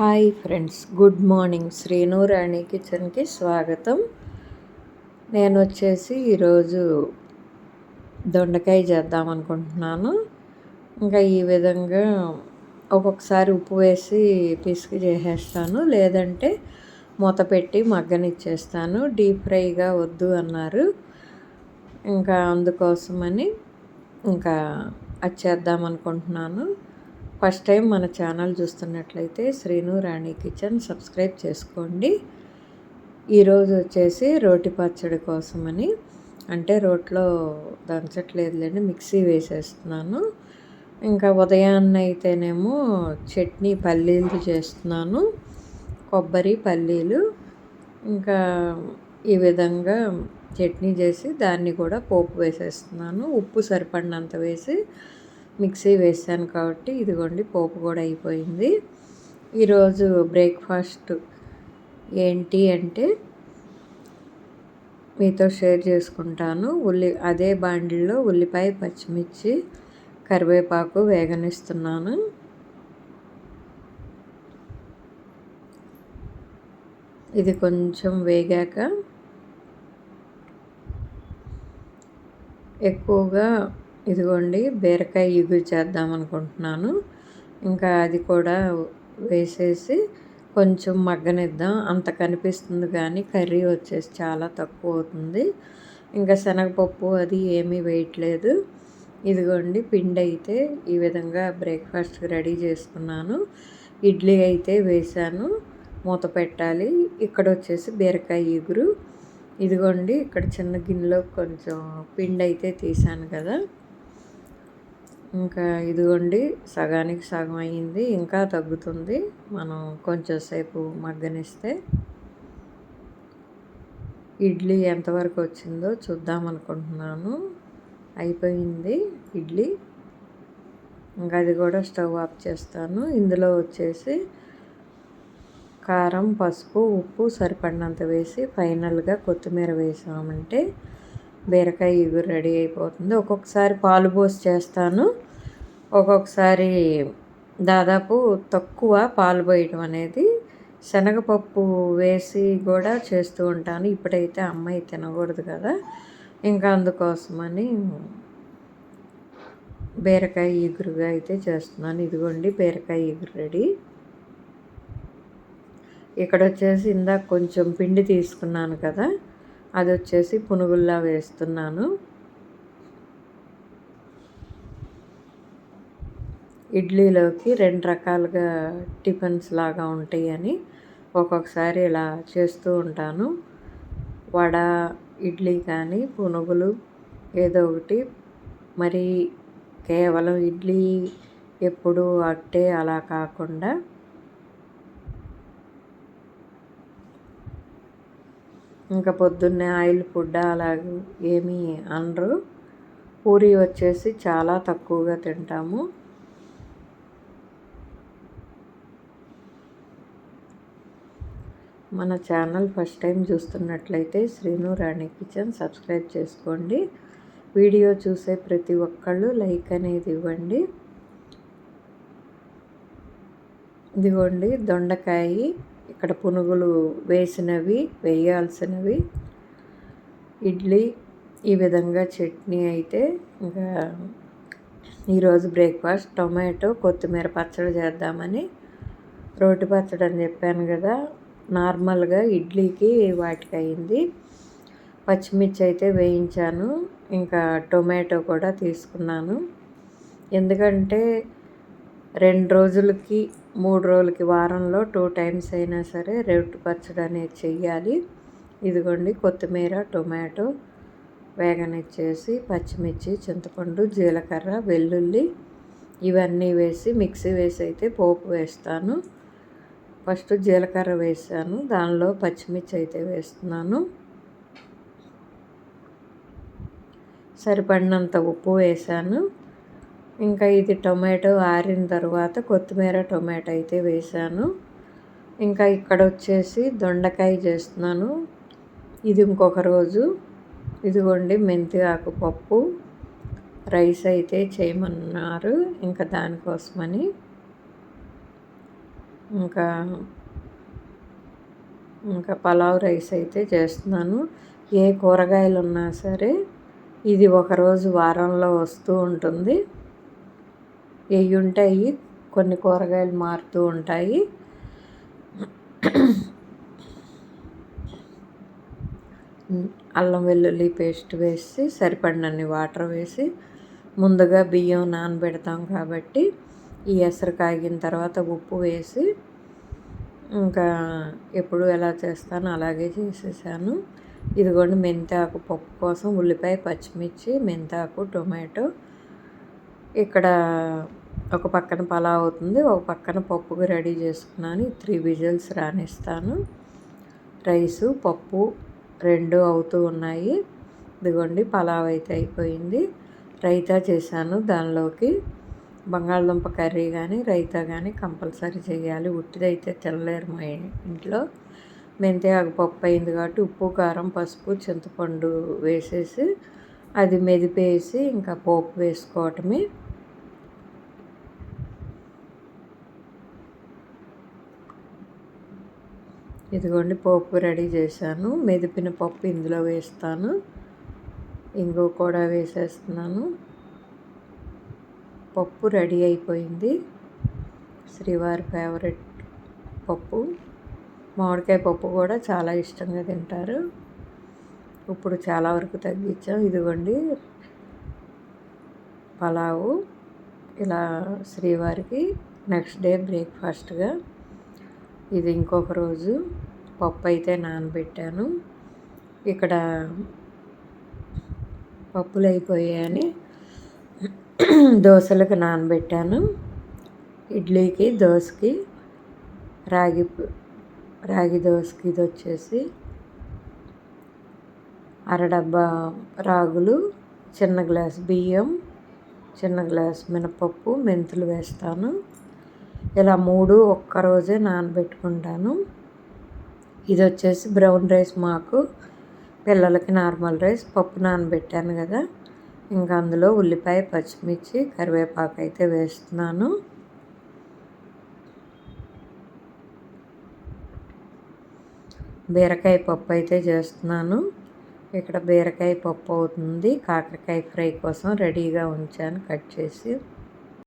Hi friends good morning. Srinu Rani కిచెన్కి స్వాగతం. నేను వచ్చేసి ఈరోజు దొండకాయ చేద్దాం అనుకుంటున్నాను. ఇంకా ఈ విధంగా ఒక్కొక్కసారి ఉప్పు వేసి పిసికి చేసేస్తాను. లేదంటే మూత పెట్టి మగ్గనిచ్చేస్తాను. డీప్ ఫ్రైగా వద్దు అన్నారు. ఇంకా అందుకోసమని ఇంకా అది చేద్దాం అనుకుంటున్నాను. ఫస్ట్ టైం మన ఛానల్ చూస్తున్నట్లయితే శ్రీను రాణి కిచెన్ సబ్స్క్రైబ్ చేసుకోండి. ఈరోజు వచ్చేసి రోటి పచ్చడి కోసమని అంటే రోట్లో దంచట్లేదులేండి మిక్సీ వేసేస్తున్నాను. ఇంకా ఉదయాన్న అయితేనేమో చట్నీ పల్లీలు చేస్తున్నాను కొబ్బరి పల్లీలు ఇంకా ఈ విధంగా చట్నీ చేసి దాన్ని కూడా పోపు వేసేస్తున్నాను. ఉప్పు సరిపడినంత వేసి మిక్సీ వేసాను కాబట్టి ఇదిగోండి పోపు కూడా అయిపోయింది. ఈరోజు బ్రేక్ఫాస్ట్ ఏంటి అంటే మీతో షేర్ చేసుకుంటాను. ఉల్లి అదే బాండిల్లో ఉల్లిపాయ పచ్చిమిర్చి కరివేపాకు వేగనిస్తున్నాను. ఇది కొంచెం వేగాక ఎక్కువగా ఇదిగోండి బీరకాయ ఇగురు చేద్దాం అనుకుంటున్నాను ఇంకా అది కూడా వేసేసి కొంచెం మగ్గనిద్దాం. అంత కనిపిస్తుంది కానీ కర్రీ వచ్చేసి చాలా తక్కువ అవుతుంది. ఇంకా శనగపప్పు అది ఏమీ వేయట్లేదు. ఇదిగోండి పిండి అయితే ఈ విధంగా బ్రేక్ఫాస్ట్కి రెడీ చేసుకున్నాను. ఇడ్లీ అయితే వేశాను. మూత పెట్టాలి. ఇక్కడ వచ్చేసి బీరకాయ ఇగురు. ఇదిగోండి ఇక్కడ చిన్న గిన్నెలో కొంచెం పిండి అయితే తీసాను కదా. ఇంకా ఇదిగోండి సగానికి సగం అయ్యింది ఇంకా తగ్గుతుంది. మనం కొంచెం సేపు మగ్గనిస్తే ఇడ్లీ ఎంతవరకు వచ్చిందో చూద్దాం అనుకుంటున్నాను. అయిపోయింది ఇడ్లీ. ఇంకా అది కూడా స్టవ్ ఆఫ్ చేస్తాను. ఇందులో వచ్చేసి కారం పసుపు ఉప్పు సరిపడినంత వేసి ఫైనల్గా కొత్తిమీర వేసామంటే బీరకాయ ఇగురు రెడీ అయిపోతుంది. ఒక్కొక్కసారి పాలు పోసి చేస్తాను. ఒక్కొక్కసారి దాదాపు తక్కువ పాలు పోయటం అనేది శనగపప్పు వేసి కూడా చేస్తూ ఉంటాను. ఇప్పుడైతే అమ్మాయి తినకూడదు కదా. ఇంకా అందుకోసమని బీరకాయ ఇగురుగా అయితే చేస్తున్నాను. ఇదిగోండి బీరకాయ ఇగురు రెడీ. ఇక్కడ వచ్చేసి ఇందాక కొంచెం పిండి తీసుకున్నాను కదా. అది వచ్చేసి పునుగుల్లా వేస్తున్నాను. ఇడ్లీలోకి రెండు రకాలుగా టిఫిన్స్ లాగా ఉంటాయి అని ఒక్కొక్కసారి ఇలా చేస్తూ ఉంటాను. వడ ఇడ్లీ కానీ పునుగులు ఏదో ఒకటి. మరి కేవలం ఇడ్లీ ఎప్పుడు అట్టే అలా కాకుండా ఇంకా పొద్దున్నే ఆయిల్ ఫుడ్ అలాగే ఏమీ అనరు. పూరి వచ్చేసి చాలా తక్కువగా తింటాము. మన ఛానల్ ఫస్ట్ టైం చూస్తున్నట్లయితే శ్రీను రాణి కిచెన్ సబ్స్క్రైబ్ చేసుకోండి. వీడియో చూసే ప్రతి ఒక్కళ్ళు లైక్ అనేది ఇవ్వండి. ఇదిగోండి దొండకాయ. ఇక్కడ పునుగులు వేసినవి వేయాల్సినవి. ఇడ్లీ ఈ విధంగా చట్నీ అయితే ఇంకా ఈరోజు బ్రేక్ఫాస్ట్. టొమాటో కొత్తిమీర పచ్చడి చేద్దామని రోటి పచ్చడి అని చెప్పాను కదా. నార్మల్గా ఇడ్లీకి వాటికి అయింది పచ్చిమిర్చి అయితే వేయించాను. ఇంకా టొమాటో కూడా తీసుకున్నాను. ఎందుకంటే రెండు రోజులకి మూడు రోజులకి వారంలో టూ టైమ్స్ అయినా సరే రెడ్ పచ్చడి అనేది చెయ్యాలి. ఇదిగోండి కొత్తిమీర టొమాటో వేగనిచ్చేసి పచ్చిమిర్చి చింతపండు జీలకర్ర వెల్లుల్లి ఇవన్నీ వేసి మిక్సీ వేసి అయితే పోపు వేస్తాను. ఫస్ట్ జీలకర్ర వేసాను. దానిలో పచ్చిమిర్చి అయితే వేస్తున్నాను. సరిపడినంత ఉప్పు వేసాను. ఇంకా ఇది టొమాటో ఆరిన తర్వాత కొత్తిమీర టొమాటో అయితే వేసాను ఇంకా ఇక్కడ వచ్చేసి దొండకాయ చేస్తున్నాను. ఇది ఇంకొక రోజు. ఇదిగోండి మెంతి ఆకు పప్పు రైస్ అయితే చేయమన్నారు ఇంకా దానికోసమని. ఇంకా ఇంకా పలావ్ రైస్ అయితే చేస్తున్నాను. ఏ కూరగాయలు ఉన్నా సరే ఇది ఒకరోజు వారంలో వస్తూ ఉంటుంది. ఇవి ఉంటాయి. కొన్ని కూరగాయలు మారుతూ ఉంటాయి. అల్లం వెల్లుల్లి పేస్ట్ వేసి సరిపడినన్ని వాటర్ వేసి ముందుగా బియ్యం నానబెడతాం కాబట్టి ఈ ఎసరు కాగిన తర్వాత ఉప్పు వేసి ఇంకా ఎప్పుడు ఎలా చేస్తానో అలాగే చేసేసాను. ఇదిగోండి మెంతాకు పప్పు కోసం ఉల్లిపాయ పచ్చిమిర్చి మెంతాకు టొమాటో. ఇక్కడ ఒక పక్కన పలావ్ అవుతుంది ఒక పక్కన పప్పుగా రెడీ చేసుకున్నాను. త్రీ విజిల్స్ రానిస్తాను. రైసు పప్పు రెండు అవుతూ ఉన్నాయి. ఇదిగోండి పలావ్ అయితే అయిపోయింది. రైతా చేశాను దానిలోకి. బంగాళదుంప కర్రీ కానీ రైతా కానీ కంపల్సరీ చేయాలి. ఉట్టిదైతే తినలేరు మా ఇంట్లో. మెంతాకు పప్పు అయింది కాబట్టి ఉప్పు కారం పసుపు చింతపండు వేసేసి అది మెదిపేసి ఇంకా పోపు వేసుకోవటమే. ఇదిగోండి పోపు రెడీ చేశాను. మెదిపిన పప్పు ఇందులో వేస్తాను. ఇంగు కూడా వేసేస్తున్నాను. పప్పు రెడీ అయిపోయింది. శ్రీవారి ఫేవరెట్ పప్పు. మామిడికాయ పప్పు కూడా చాలా ఇష్టంగా తింటారు. ఇప్పుడు చాలా వరకు తగ్గించాం. ఇదిగోండి పలావు. ఇలా శ్రీవారికి నెక్స్ట్ డే బ్రేక్ఫాస్ట్గా ఇది ఇంకొక రోజు పప్పు అయితే నానబెట్టాను. ఇక్కడ పప్పులు అయిపోయాయని దోశలకు నానబెట్టాను. ఇడ్లీకి దోశకి రాగి రాగి దోశకి ఇది వచ్చేసి అరడబ్బా రాగులు చిన్న గ్లాస్ బియ్యం చిన్న గ్లాస్ మినపప్పు మెంతులు వేస్తాను. ఇలా మూడు ఒక్కరోజే నానబెట్టుకుంటాను. ఇది వచ్చేసి బ్రౌన్ రైస్ మాకు. పిల్లలకి నార్మల్ రైస్ పప్పు నానబెట్టాను కదా. ఇంకా అందులో ఉల్లిపాయ పచ్చిమిర్చి కరివేపాకు అయితే వేస్తున్నాను. బీరకాయ పప్పు అయితే చేస్తున్నాను. ఇక్కడ బీరకాయ పప్పు అవుతుంది. కాకరకాయ ఫ్రై కోసం రెడీగా ఉంచాను కట్ చేసి.